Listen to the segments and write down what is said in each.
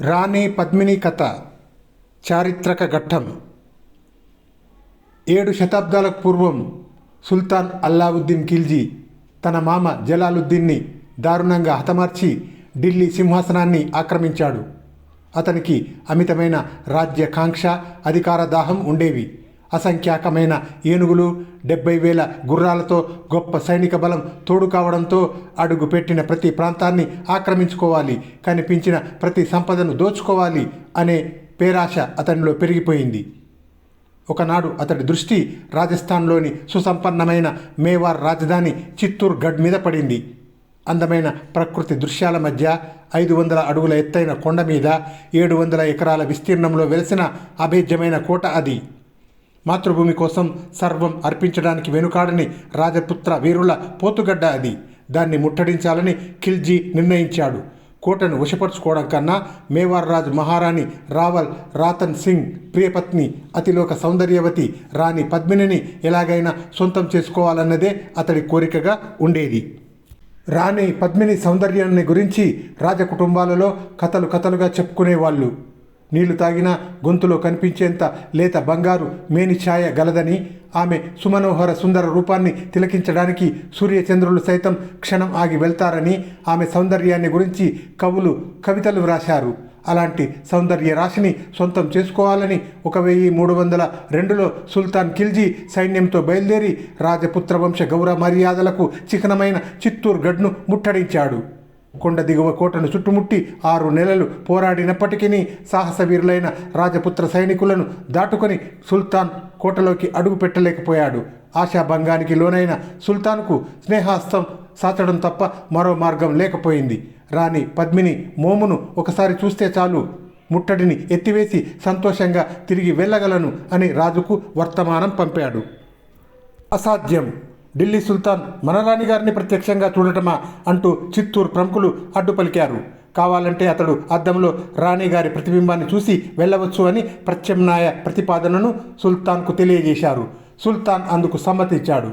రాణి పద్మిని కథ చారిత్రక ఘట్టం. ఏడు శతాబ్దాలకు పూర్వం సుల్తాన్ అల్లావుద్దీన్ ఖిల్జీ తన మామ జలాలుద్దీన్ని దారుణంగా హతమార్చి ఢిల్లీ సింహాసనాన్ని ఆక్రమించాడు. అతనికి అమితమైన రాజ్యకాంక్ష అధికార దాహం ఉండేవి. అసంఖ్యాకమైన ఏనుగులు డెబ్బై వేల గుర్రాలతో గొప్ప సైనిక బలం తోడు కావడంతో అడుగు పెట్టిన ప్రతి ప్రాంతాన్ని ఆక్రమించుకోవాలి కనిపించిన ప్రతి సంపదను దోచుకోవాలి అనే పేరాశ అతనిలో పెరిగిపోయింది. ఒకనాడు అతడి దృష్టి రాజస్థాన్లోని సుసంపన్నమైన మేవార్ రాజధాని చిత్తూర్ గఢ్ మీద పడింది. అందమైన ప్రకృతి దృశ్యాల మధ్య ఐదు వందల అడుగుల ఎత్తైన కొండ మీద ఏడు వందల ఎకరాల విస్తీర్ణంలో వెలిసిన అభేద్యమైన కోట అది. మాతృభూమి కోసం సర్వం అర్పించడానికి వెనుకాడని రాజపుత్ర వీరుల పోతుగడ్డ అది. దాన్ని ముట్టడించాలని ఖిల్జీ నిర్ణయించాడు. కోటను వశపరుచుకోవడం కన్నా మేవార్ రాజు మహారాణి రావల్ రాతన్ సింగ్ ప్రియపత్ని అతిలోక సౌందర్యవతి రాణి పద్మినిని ఎలాగైనా సొంతం చేసుకోవాలన్నదే అతడి కోరికగా ఉండేది. రాణి పద్మిని సౌందర్యాన్ని గురించి రాజకుటుంబాలలో కథలు కథలుగా చెప్పుకునేవాళ్ళు. నీళ్ళు తాగినా గొంతులో కనిపించేంత లేత బంగారు మేని ఛాయ గలదని ఆమె సుమనోహర సుందర రూపాన్ని తిలకించడానికి సూర్యచంద్రులు సైతం క్షణం ఆగి వెళ్తారని ఆమె సౌందర్యాన్ని గురించి కవులు కవితలు వ్రాశారు. అలాంటి సౌందర్య రాశిని సొంతం చేసుకోవాలని ఒక వెయ్యి మూడు వందల రెండులో సుల్తాన్ ఖిల్జీ సైన్యంతో బయలుదేరి రాజపుత్ర వంశ గౌరవ మర్యాదలకు చిహ్నమైన చిత్తూరు గడ్ను ముట్టడించాడు. కొండ దిగువ కోటను చుట్టుముట్టి ఆరు నెలలు పోరాడినప్పటికీ సాహసవీరులైన రాజపుత్ర సైనికులను దాటుకొని సుల్తాన్ కోటలోకి అడుగు పెట్టలేకపోయాడు. ఆశాభంగానికి లోనైన సుల్తాన్కు స్నేహాస్తం సాచడం తప్ప మరో మార్గం లేకపోయింది. రాణి పద్మిని మోమును ఒకసారి చూస్తే చాలు. ముట్టడిని ఎత్తివేసి సంతోషంగా తిరిగి వెళ్ళగలను అని రాజుకు వర్తమానం పంపాడు. అసాధ్యం. ఢిల్లీ సుల్తాన్ మనరాణి గారిని ప్రత్యక్షంగా చూడటమా అంటూ చిత్తూరు ప్రముఖులు అడ్డు పలికారు కావాలంటే అతడు అద్దంలో రాణి గారి ప్రతిబింబాన్ని చూసి వెళ్ళవచ్చు అని ప్రత్యామ్నాయ ప్రతిపాదనను సుల్తాన్కు తెలియజేశారు. సుల్తాన్ అందుకు సమ్మతించాడు.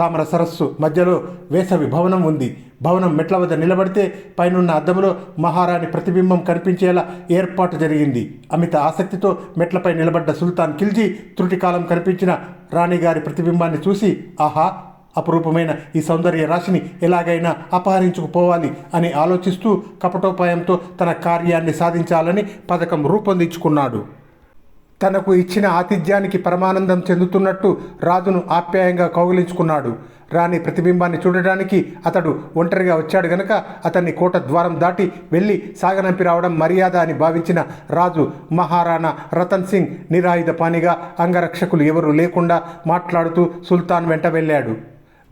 తామర సరస్సు మధ్యలో వేసవి భవనం ఉంది. భవనం మెట్ల వద్ద నిలబడితే పైనున్న అద్దంలో మహారాణి ప్రతిబింబం కనిపించేలా ఏర్పాటు జరిగింది. అమిత ఆసక్తితో మెట్లపై నిలబడ్డ సుల్తాన్ ఖిల్జీ త్రుటికాలం కనిపించిన రాణిగారి ప్రతిబింబాన్ని చూసి ఆహా అపురూపమైన ఈ సౌందర్య రాశిని ఎలాగైనా అపహరించుకుపోవాలి అని ఆలోచిస్తూ కపటోపాయంతో తన కార్యాన్ని సాధించాలని పథకం రూపొందించుకున్నాడు. తనకు ఇచ్చిన ఆతిథ్యానికి పరమానందం చెందుతున్నట్టు రాజును ఆప్యాయంగా కౌగిలించుకున్నాడు. రాణి ప్రతిబింబాన్ని చూడడానికి అతడు ఒంటరిగా వచ్చాడు గనక అతన్ని కోట ద్వారం దాటి వెళ్ళి సాగనంపి రావడం మర్యాద అని భావించిన రాజు మహారాణా రతన్ సింగ్ నిరాయుధ పానిగా అంగరక్షకులు ఎవరూ లేకుండా మాట్లాడుతూ సుల్తాన్ వెంట వెళ్ళాడు.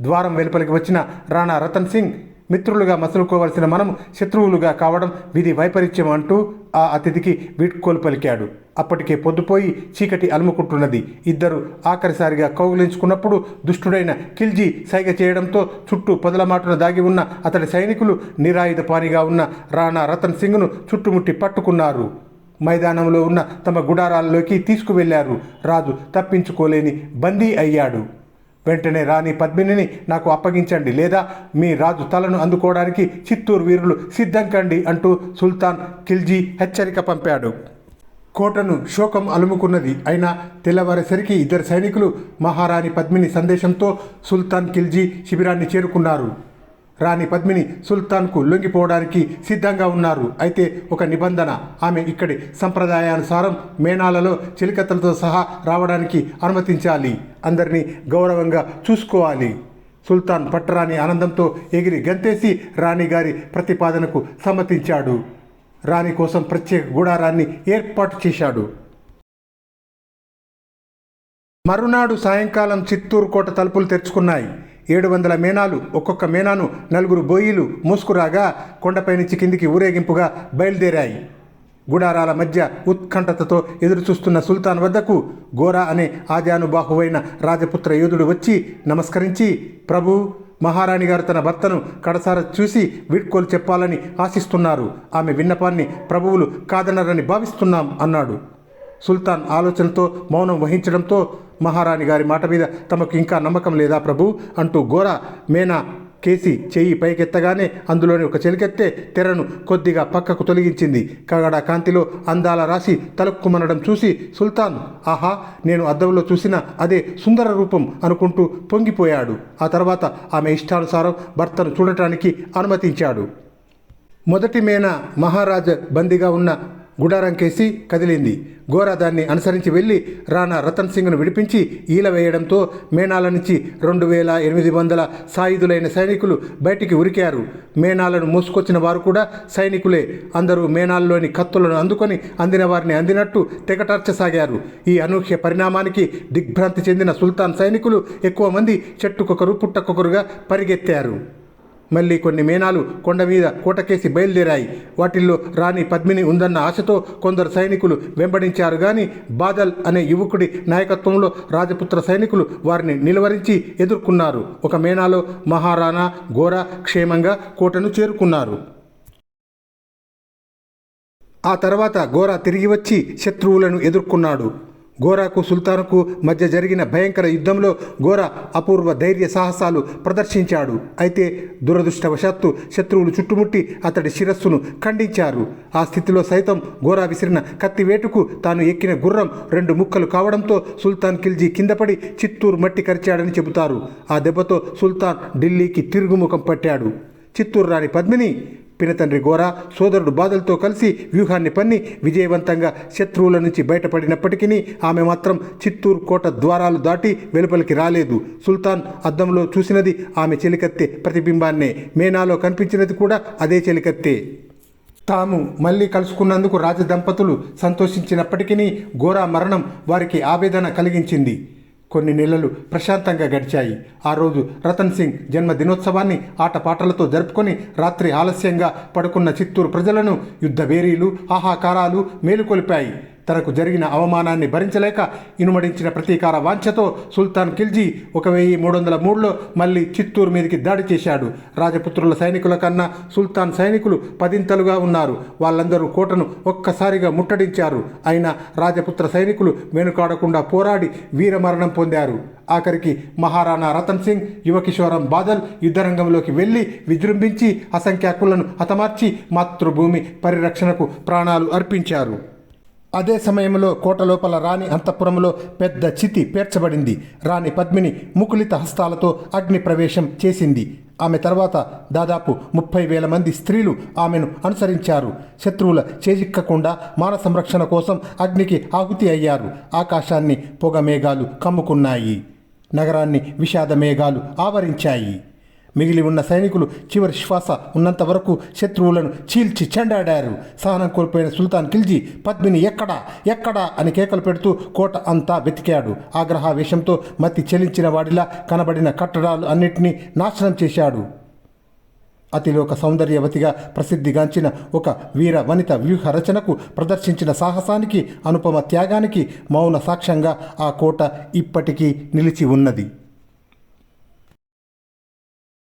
ద్వారం వెలుపలికి వచ్చిన రాణా రతన్ సింగ్ మిత్రులుగా మసలుకోవలసిన మనం శత్రువులుగా కావడం విధి వైపరీత్యం అంటూ ఆ అతిథికి వీడ్కోలు పలికాడు. అప్పటికే పొద్దుపోయి చీకటి అలుముకుంటున్నది. ఇద్దరు ఆఖరిసారిగా కౌగిలించుకున్నప్పుడు దుష్టుడైన కిల్జీ సైగ చేయడంతో చుట్టూ పొదలమాటున దాగి ఉన్న అతడి సైనికులు నిరాయుధ పానిగా ఉన్న రాణా రతన్ సింగ్ను చుట్టుముట్టి పట్టుకున్నారు. మైదానంలో ఉన్న తమ గుడారాల్లోకి తీసుకువెళ్ళారు. రాజు తప్పించుకోలేని బందీ అయ్యాడు. వెంటనే రాణి పద్మినిని నాకు అప్పగించండి లేదా మీ రాజు తలను అందుకోవడానికి చిత్తూరు వీరులు సిద్ధం కండి అంటూ సుల్తాన్ ఖిల్జీ హెచ్చరిక పంపాడు. కోటను శోకం అలుముకున్నది అయినా తెల్లవారేసరికి ఇద్దరు సైనికులు మహారాణి పద్మిని సందేశంతో సుల్తాన్ ఖిల్జీ శిబిరాన్ని చేరుకున్నారు. రాణి పద్మిని సుల్తాన్కు లొంగిపోవడానికి సిద్ధంగా ఉన్నారు. అయితే ఒక నిబంధన ఆమె ఇక్కడి సంప్రదాయానుసారం మేనాలలో చిలికత్తలతో సహా రావడానికి అనుమతించాలి. అందరినీ గౌరవంగా చూసుకోవాలి. సుల్తాన్ పట్టరాని ఆనందంతో ఎగిరి గంతేసి రాణిగారి ప్రతిపాదనకు సమ్మతించాడు. రాణి కోసం ప్రత్యేక గుడారాన్ని ఏర్పాటు చేశాడు. మరునాడు సాయంకాలం చిత్తూరు కోట తలుపులు తెరుచుకున్నాయి. ఏడు వందల మేనాలు ఒక్కొక్క మేనాను నలుగురు బోయిలు మూసుకురాగా కొండపై నుంచి కిందికి ఊరేగింపుగా బయలుదేరాయి. గుడారాల మధ్య ఉత్కంఠతతో ఎదురుచూస్తున్న సుల్తాన్ వద్దకు గోరా అనే ఆజానుబాహువైన రాజపుత్ర యోధుడు వచ్చి నమస్కరించి ప్రభు మహారాణి గారు తన భర్తను కడసార చూసి వీడ్కోలు చెప్పాలని ఆశిస్తున్నారు. ఆమె విన్నపాన్ని ప్రభువులు కాదనరని భావిస్తున్నాం అన్నాడు. సుల్తాన్ ఆలోచనతో మౌనం వహించడంతో మహారాణి గారి మాట మీద తమకు ఇంకా నమ్మకం లేదా ప్రభు? అంటూ ఘోర మేనా కేసి చెయ్యి పైకెత్తగానే అందులోని ఒక చెలికెత్తే తెరను కొద్దిగా పక్కకు తొలగించింది. కగడ కాంతిలో అందాల రాసి తలుక్కుమనడం చూసి సుల్తాన్ ఆహా నేను అద్దంలో చూసిన అదే సుందర రూపం అనుకుంటూ పొంగిపోయాడు. ఆ తర్వాత ఆమె ఇష్టానుసారం భర్తను చూడటానికి అనుమతించాడు. మొదటి మేన మహారాజ బందీగా ఉన్న గుడారంకేసి కదిలింది. గోరా దాన్ని అనుసరించి వెళ్ళి రాణా రతన్ సింగ్ను విడిపించి ఈల వేయడంతో మేనాల నుంచి రెండు వేల ఎనిమిది వందల సాయుధులైన సైనికులు బయటికి ఉరికారు. మేనాలను మూసుకొచ్చిన వారు కూడా సైనికులే. అందరూ మేనాల్లోని కత్తులను అందుకొని అందిన వారిని అందినట్టు తెగటార్చసాగారు ఈ అనూహ్య పరిణామానికి దిగ్భ్రాంతి చెందిన సుల్తాన్ సైనికులు ఎక్కువ మంది చెట్టుకొకరు పుట్టకొకరుగా పరిగెత్తారు. మళ్ళీ కొన్ని మేనాలు కొండ మీద కోటకేసి బయలుదేరాయి. వాటిల్లో రాణి పద్మిని ఉందన్న ఆశతో కొందరు సైనికులు వెంబడించారు గాని బాదల్ అనే యువకుడి నాయకత్వంలో రాజపుత్ర సైనికులు వారిని నిలువరించి ఎదుర్కొన్నారు. ఒక మేనాలో మహారాణా ఘోర క్షేమంగా కోటను చేరుకున్నారు. ఆ తర్వాత ఘోర తిరిగి వచ్చి శత్రువులను ఎదుర్కొన్నాడు. గోరాకు సుల్తానుకు మధ్య జరిగిన భయంకర యుద్ధంలో గోరా అపూర్వ ధైర్య సాహసాలు ప్రదర్శించాడు. అయితే దురదృష్టవశాత్తు శత్రువులు చుట్టుముట్టి అతడి శిరస్సును ఖండించారు. ఆ స్థితిలో సైతం గోరా విసిరిన కత్తివేటుకు తాను ఎక్కిన గుర్రం రెండు ముక్కలు కావడంతో సుల్తాన్ ఖిల్జీ కిందపడి చిత్తూరు మట్టి కరిచాడని చెబుతారు. ఆ దెబ్బతో సుల్తాన్ ఢిల్లీకి తిరుగుముఖం పట్టాడు. చిత్తూరు రాణి పద్మిని పినతండ్రి గోరా సోదరుడు బాధలతో కలిసి వ్యూహాన్ని పన్ని విజయవంతంగా శత్రువుల నుంచి బయటపడినప్పటికీ ఆమె మాత్రం చిత్తూరు కోట ద్వారాలు దాటి వెలుపలికి రాలేదు. సుల్తాన్ అద్దంలో చూసినది ఆమె చెలికత్తె ప్రతిబింబాన్నే. మేనాలో కనిపించినది కూడా అదే చెలికత్తే. తాము మళ్ళీ కలుసుకున్నందుకు రాజదంపతులు సంతోషించినప్పటికీ గోరా మరణం వారికి ఆవేదన కలిగించింది. కొన్ని నెలలు ప్రశాంతంగా గడిచాయి. ఆ రోజు రతన్ సింగ్ జన్మ దినోత్సవాన్ని ఆటపాటలతో జరుపుకొని రాత్రి ఆలస్యంగా పడుకున్న చిత్తూరు ప్రజలను యుద్ధ వేరీలు ఆహాకారాలు మేలుకొలిపాయి. తనకు జరిగిన అవమానాన్ని భరించలేక ఇనుమడించిన ప్రతీకార వాంఛతో సుల్తాన్ ఖిల్జీ ఒక వెయ్యి మూడు వందల మూడులో మళ్ళీ చిత్తూరు మీదకి దాడి చేశాడు. రాజపుత్రుల సైనికుల కన్నా సుల్తాన్ సైనికులు పదింతలుగా ఉన్నారు. వాళ్ళందరూ కోటను ఒక్కసారిగా ముట్టడించారు. అయినా రాజపుత్ర సైనికులు వెనుకాడకుండా పోరాడి వీరమరణం పొందారు. ఆఖరికి మహారాణా రతన్ సింగ్ యువకిషోరం బాదల్ యుద్ధరంగంలోకి వెళ్ళి విజృంభించి అసంఖ్యాకులను హతమార్చి మాతృభూమి పరిరక్షణకు ప్రాణాలు అర్పించారు. అదే సమయంలో కోట లోపల రాణి అంతఃపురంలో పెద్ద చితి పేర్చబడింది. రాణి పద్మిని ముకులిత హస్తాలతో అగ్ని ప్రవేశం చేసింది. ఆమె తర్వాత దాదాపు ముప్పై వేల మంది స్త్రీలు ఆమెను అనుసరించారు. శత్రువుల చేజిక్కకుండా మాన సంరక్షణ కోసం అగ్నికి ఆహుతి అయ్యారు. ఆకాశాన్ని పొగ మేఘాలు కమ్ముకున్నాయి. నగరాన్ని విషాద మేఘాలు ఆవరించాయి. మిగిలి ఉన్న సైనికులు చివరి శ్వాస ఉన్నంత వరకు శత్రువులను చీల్చి చెండాడారు. సహనం కోల్పోయిన సుల్తాన్ ఖిల్జీ పద్మిని ఎక్కడా? ఎక్కడా? అని కేకలు పెడుతూ కోట అంతా వెతికాడు. ఆగ్రహావేశంతో మతి చెలించిన వాడిలా కనబడిన కట్టడాలు అన్నిటినీ నాశనం చేశాడు. అతిలోక సౌందర్యవతిగా ప్రసిద్ధిగాంచిన ఒక వీర వనిత వ్యూహ రచనకు ప్రదర్శించిన సాహసానికి అనుపమ త్యాగానికి మౌన సాక్ష్యంగా ఆ కోట ఇప్పటికీ నిలిచి ఉన్నది.